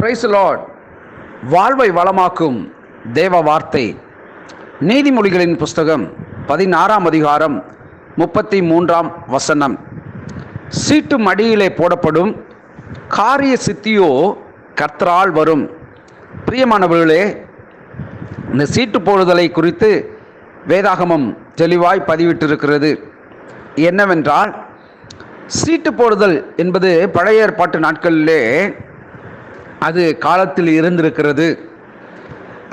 Price Lord வாழ்வை வளமாக்கும் தேவ வார்த்தை. நீதிமொழிகளின் புஸ்தகம் பதினாறாம் அதிகாரம் முப்பத்தி மூன்றாம் வசனம். சீட்டு மடியிலே போடப்படும் காரிய சித்தியோ கர்த்தரால் வரும். பிரியமானவர்களே இந்த சீட்டு போடுதலை குறித்து வேதாகமம் தெளிவாய் பதிவிட்டிருக்கிறது. என்னவென்றால் சீட்டு போடுதல் என்பது பழைய ஏற்பாட்டு நாட்களிலே அது காலத்தில் இருந்திருக்கிறது.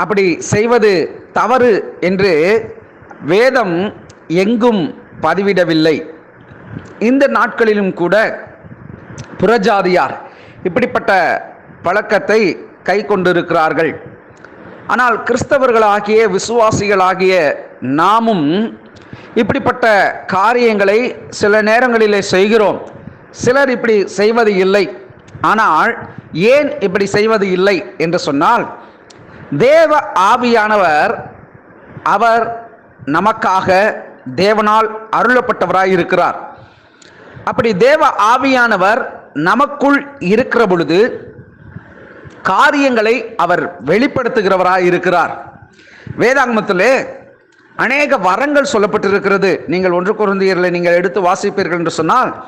அப்படி செய்வது தவறு என்று வேதம் எங்கும் பதிவிடவில்லை. இந்த நாட்களிலும் கூட புறஜாதியார் இப்படிப்பட்ட பழக்கத்தை கை கொண்டிருக்கிறார்கள். ஆனால் கிறிஸ்தவர்களாகிய விசுவாசிகளாகிய நாமும் இப்படிப்பட்ட காரியங்களை சில நேரங்களிலே செய்கிறோம். சிலர் இப்படி செய்வது இல்லை. ஆனால் ஏன் இப்படி செய்வது இல்லை என்று சொன்னால் தேவ ஆவியானவர் அவர் நமக்காக தேவனால் அருளப்பட்டவராய் இருக்கிறார் அப்படி தேவ ஆவியானவர் நமக்குள் இருக்கிற பொழுது காரியங்களை அவர் வெளிப்படுத்துகிறவராய் இருக்கிறார் வேதாங்கமத்திலே அநேக வரங்கள் சொல்லப்பட்டிருக்கிறது. நீங்கள் ஒன்று குருந்தியர்களை நீங்கள் எடுத்து வாசிப்பீர்கள் என்று சொன்னால்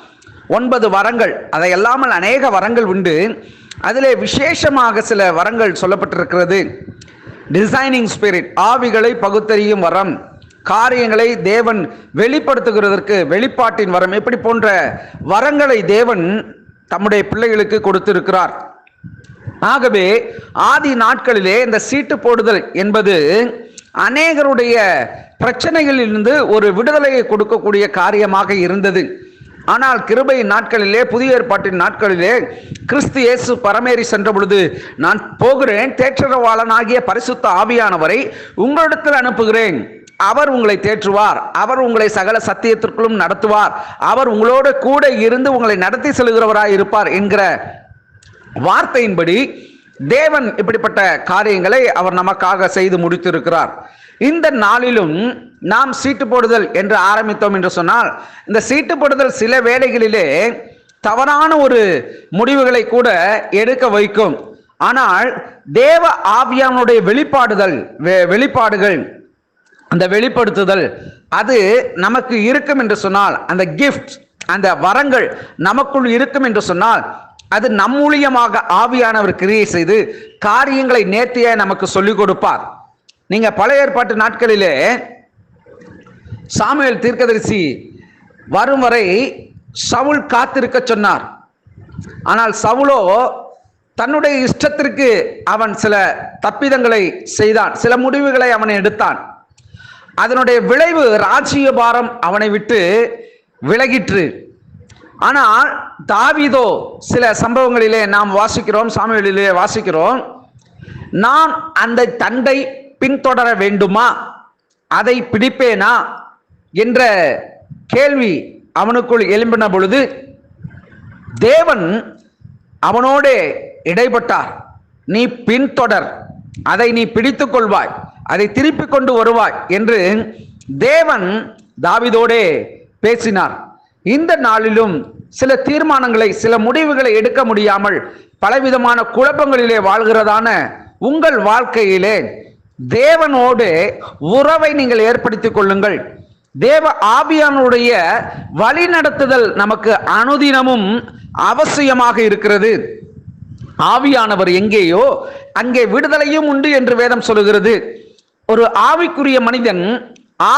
ஒன்பது வரங்கள். அதை அல்லாமல் அநேக வரங்கள் உண்டு. அதிலே விசேஷமாக சில வரங்கள் சொல்லப்பட்டிருக்கிறது. டிசைனிங் ஸ்பிரிட் ஆவிகளை பகுத்தறியும் வரம். காரியங்களை தேவன் வெளிப்படுத்துகிறதற்கு வெளிப்பாட்டின் வரம். இப்படி போன்ற வரங்களை தேவன் தம்முடைய பிள்ளைகளுக்கு கொடுத்திருக்கிறார். ஆகவே ஆதி நாட்களிலே இந்த சீட்டு போடுதல் என்பது அநேகருடைய பிரச்சனைகளிலிருந்து ஒரு விடுதலையை கொடுக்கக்கூடிய காரியமாக இருந்தது. ஆனால் கிருபை நாட்களிலே புதிய ஏற்பாட்டின் நாட்களிலே கிறிஸ்து இயேசு பரமேறி சென்ற பொழுது நான் போகிறேன் தேற்றரவாளனாகிய பரிசுத்த ஆவியானவரை உங்களிடத்தில் அனுப்புகிறேன். அவர் உங்களை தேற்றுவார். அவர் உங்களை சகல சத்தியத்திற்குள்ளும் நடத்துவார். அவர் உங்களோட கூட இருந்து உங்களை நடத்தி செல்கிறவராய் இருப்பார் என்கிற வார்த்தையின்படி தேவன் இப்படிப்பட்ட காரியங்களை அவர் நமக்காக செய்து முடித்திருக்கிறார். இந்த நாளிலும் நாம் சீட்டு போடுதல் என்று ஆரம்பித்தோம் என்று சொன்னால் இந்த சீட்டு போடுதல் சில வேளைகளிலே தவறான ஒரு முடிவுகளை கூட எடுக்க வைக்கும். ஆனால் தேவ ஆவியானுடைய வெளிப்பாடுதல் வெ- வெளிப்பாடுகள் அந்த வெளிப்படுத்துதல் அது நமக்கு இருக்கும் என்று சொன்னால் அந்த கிஃப்ட் அந்த வரங்கள் நமக்குள் இருக்கும் என்று சொன்னால் அது நம்மூலியமாக ஆவியானவர் கிரியை செய்து காரியங்களை நேர்த்திய நமக்கு சொல்லிக் கொடுப்பார். நீங்க பழைய ஏற்பாட்டு நாட்களிலே சாமுவேல் தீர்க்கதரிசி வரும் வரை சவுல் காத்திருக்க சொன்னார். ஆனால் சவுலோ தன்னுடைய இஷ்டத்திற்கு அவன் சில தப்பிதங்களை செய்தான். சில முடிவுகளை அவனை எடுத்தான். அதனுடைய விளைவு ராஜ்யபாரம் அவனை விட்டு விலகிற்று. ஆனால் தாவீதோ சில சம்பவங்களிலே நாம் வாசிக்கிறோம் சாமுவேலிலே வாசிக்கிறோம். நான் அந்த தண்டை பின்தொடர வேண்டுமா? அதை பிடிப்பேனா? என்ற கேள்வி அவனுக்குள் எழும்பின பொழுது தேவன் அவனோடே இடைப்பட்டார். நீ பின்தொடர் அதை நீ பிடித்து கொள்வாய் அதை திருப்பி கொண்டு வருவாய் என்று தேவன் தாவிதோடே பேசினார். இந்த நாளிலும் சில தீர்மானங்களை சில முடிவுகளை எடுக்க முடியாமல் பலவிதமான குழப்பங்களிலே வாழ்கிறதான உங்கள் வாழ்க்கையிலே தேவனோடு உறவை நீங்கள் ஏற்படுத்திக் கொள்ளுங்கள். தேவ ஆவியானுடைய வழிநடத்துதல் நமக்கு அனுதினமும் அவசியமாக இருக்கிறது. ஆவியானவர் எங்கேயோ அங்கே விடுதலையும் உண்டு என்று வேதம் சொல்லுகிறது. ஒரு ஆவிக்குரிய மனிதன்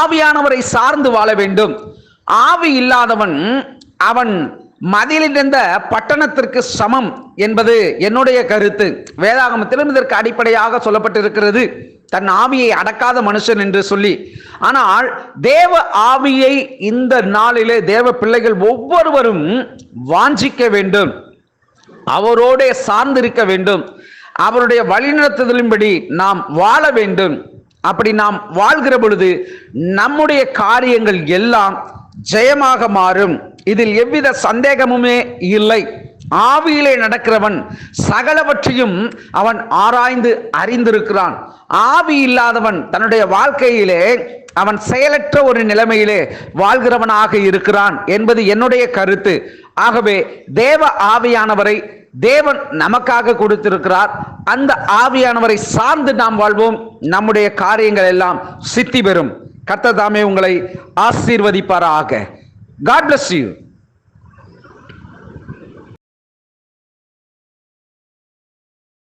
ஆவியானவரை சார்ந்து வாழ வேண்டும். ஆவி இல்லாதவன் அவன் மதிலிருந்த பட்டணத்திற்கு சமம் என்பது என்னுடைய கருத்து. வேதாகமத்திலும் இதற்கு அடிப்படையாக சொல்லப்பட்டிருக்கிறது. தன் ஆவியை அடக்காத மனுஷன் என்று சொல்லி ஆனால் தேவ ஆவியை இந்த நாளிலே தேவ பிள்ளைகள் ஒவ்வொருவரும் வாஞ்சிக்க வேண்டும் அவரோடே சார்ந்திருக்க வேண்டும் அவருடைய வழிநடத்துதலின்படி நாம் வாழ வேண்டும். அப்படி நாம் வாழ்கிற பொழுது நம்முடைய காரியங்கள் எல்லாம் ஜெயமாக மாறும். இதில் எவ்வித சந்தேகமுமே இல்லை. ஆவியிலே நடக்கிறவன் சகலவற்றையும் அவன் ஆராய்ந்து அறிந்திருக்கிறான். ஆவி இல்லாதவன் தன்னுடைய வாழ்க்கையிலே அவன் செயலற்ற ஒரு நிலைமையிலே வாழ்கிறவனாக இருக்கிறான் என்பது என்னுடைய கருத்து. ஆகவே தேவ ஆவியானவரை தேவன் நமக்காக கொடுத்திருக்கிறார். அந்த ஆவியானவரை சார்ந்து நாம் வாழ்வோம். நம்முடைய காரியங்கள் எல்லாம் சித்தி பெறும். கத்ததாமே உங்களை ஆசீர்வதிப்பாராக. God bless you